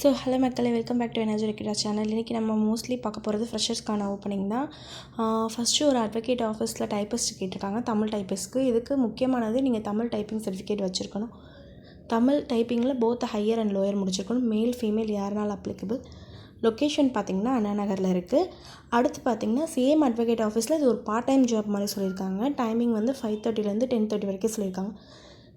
So hello மக்களே welcome back to energy ரெக்கிடா channel இன்றைக்கி நம்ம மோஸ்ட்லி பார்க்க போகிறது ஃப்ரெஷர்ஸ்க்கான ஓப்பனிங் தான். ஃபஸ்ட்டு ஒரு அட்வொகேட் ஆஃபீஸில் டைப்பிஸ்ட் கேட்டிருக்காங்க. தமிழ் டைப்பிஸ்க்கு இதுக்கு முக்கியமானது நீங்கள் தமிழ் டைப்பிங் சர்டிஃபிகேட் வச்சுருக்கணும். தமிழ் டைப்பிங்கில் போத் ஹையர் அண்ட் லோயர் முடிச்சிருக்கணும். மேல் ஃபீமேல் யாருனாலும் அப்ளிகபிள் லொக்கேஷன் பார்த்திங்கன்னா அண்ணா நகரில் இருக்குது அடுத்து பார்த்திங்கன்னா சேம் அட்வொகேட் ஆஃபீஸில் இது ஒரு பார்ட் டைம் ஜாப் மாதிரி சொல்லியிருக்காங்க. டைமிங் வந்து ஃபைவ் தேர்ட்டிலேருந்து டென் தேர்ட்டி வரைக்கும் சொல்லியிருக்காங்க.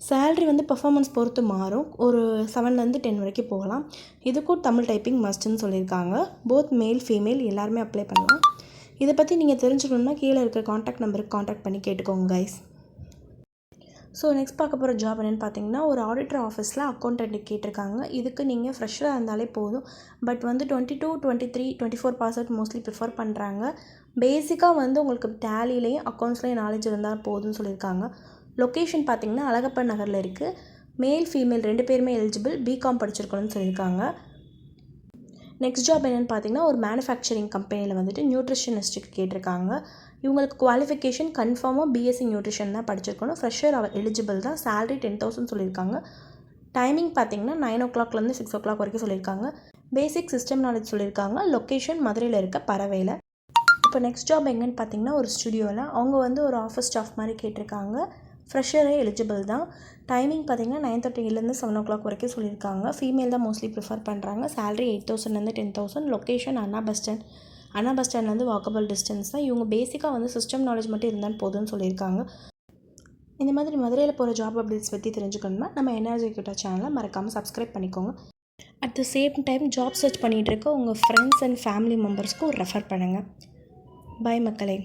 சேல்ரி வந்து பர்ஃபாமன்ஸ் பொறுத்து மாறும். ஒரு செவன்லேருந்து டென் வரைக்கும் போகலாம். இதுக்கும் தமிழ் டைப்பிங் மஸ்ட்டுன்னு சொல்லியிருக்காங்க. போத் மேல் ஃபீமேல் எல்லாருமே அப்ளை பண்ணலாம். இதை பற்றி நீங்கள் தெரிஞ்சுக்கணுன்னா கீழே இருக்க காண்டாக்ட் நம்பருக்கு காண்டாக்ட் பண்ணி கேட்டுக்கோங்க கைஸ் ஸோ நெக்ஸ்ட் பார்க்க போகிற ஜாப் என்னென்னு பார்த்தீங்கன்னா ஒரு ஆடிட்டர் ஆஃபீஸில் அக்கௌண்டன்ட் கேட்டிருக்காங்க. இதுக்கு நீங்கள் ஃப்ரெஷ்ஷாக இருந்தாலே போதும். பட் வந்து twenty two twenty three twenty four percent mostly prefer பண்ணுறாங்க பேசிக்காக வந்து உங்களுக்கு டேலிலேயும் அக்கௌண்ட்ஸ்லேயும் நாலேஜ் இருந்தால் போதும்னு சொல்லியிருக்காங்க. லொக்கேஷன் பார்த்தீங்கன்னா அழகப்பன் நகரில் இருக்குது மேல் ஃபீமேல் ரெண்டு பேருமே எலிஜிபிள் பிகாம் படிச்சிருக்கணும்னு சொல்லியிருக்காங்க. நெக்ஸ்ட் ஜாப் என்னென்னு பார்த்தீங்கன்னா ஒரு மேனுஃபேக்சரிங் கம்பெனியில் வந்துட்டு நியூட்ரிஷனிஸ்ட்டுக்கு கேட்டிருக்காங்க. இவங்களுக்கு குவாலிஃபிகேஷன் கன்ஃபார்மாக பிஎஸ்சி நியூட்ரிஷன் தான் படிச்சிருக்கணும். ஃப்ரெஷர் அவர் எலிஜிபிள் தான். சேலரி டென் தௌசண்ட் சொல்லியிருக்காங்க. டைமிங் பார்த்தீங்கன்னா நைன் ஓ கிளாக்லேருந்து சிக்ஸ் ஓ கிளாக் வரைக்கும் சொல்லியிருக்காங்க. பேசிக் சிஸ்டம் நாலேஜ் சொல்லியிருக்காங்க. லொக்கேஷன் மதுரையில் இருக்க பறவையில். இப்போ நெக்ஸ்ட் ஜாப் எங்கேன்னு பார்த்தீங்கன்னா ஒரு ஸ்டுடியோவில் அவங்க வந்து ஒரு ஆஃபீஸ் ஸ்டாஃப் மாதிரி கேட்டிருக்காங்க. ஃப்ரெஷரே எலிஜிபிள் தான். டைமிங் பார்த்தீங்கன்னா நைன் தேர்ட்டிலேருந்து செவன் ஓ கிளாக் வரைக்கும் சொல்லியிருக்காங்க. ஃபீமேல் தான் மோஸ்ட்லி ப்ரிஃபர் பண்ணுறாங்க சேலரி எயிட் தௌசண்ட்லேருந்து ten thousand location Anna bus stand Anna bus ஸ்டாண்ட்லேருந்து வாக்கபிள் டிஸ்டன்ஸ் தான். இவங்க பேசிக்காக வந்து சிஸ்டம் நாலேஜ் மட்டும் இருந்தால் போதும்னு சொல்லியிருக்காங்க. இந்த மாதிரி மதுரையில் போகிற ஜாப் அப்டேட்ஸ் பற்றி தெரிஞ்சுக்கணுமா நம்ம எனர்ஜி கிட்ட சேனலை மறக்காமல் சப்ஸ்கிரைப் பண்ணிக்கோங்க. At the same time job search பண்ணிகிட்டு இருக்க உங்கள் ஃப்ரெண்ட்ஸ் அண்ட் ஃபேமிலி மெம்பர்ஸ்க்கும் ரெஃபர் பண்ணுங்கள் பாய் மக்களே.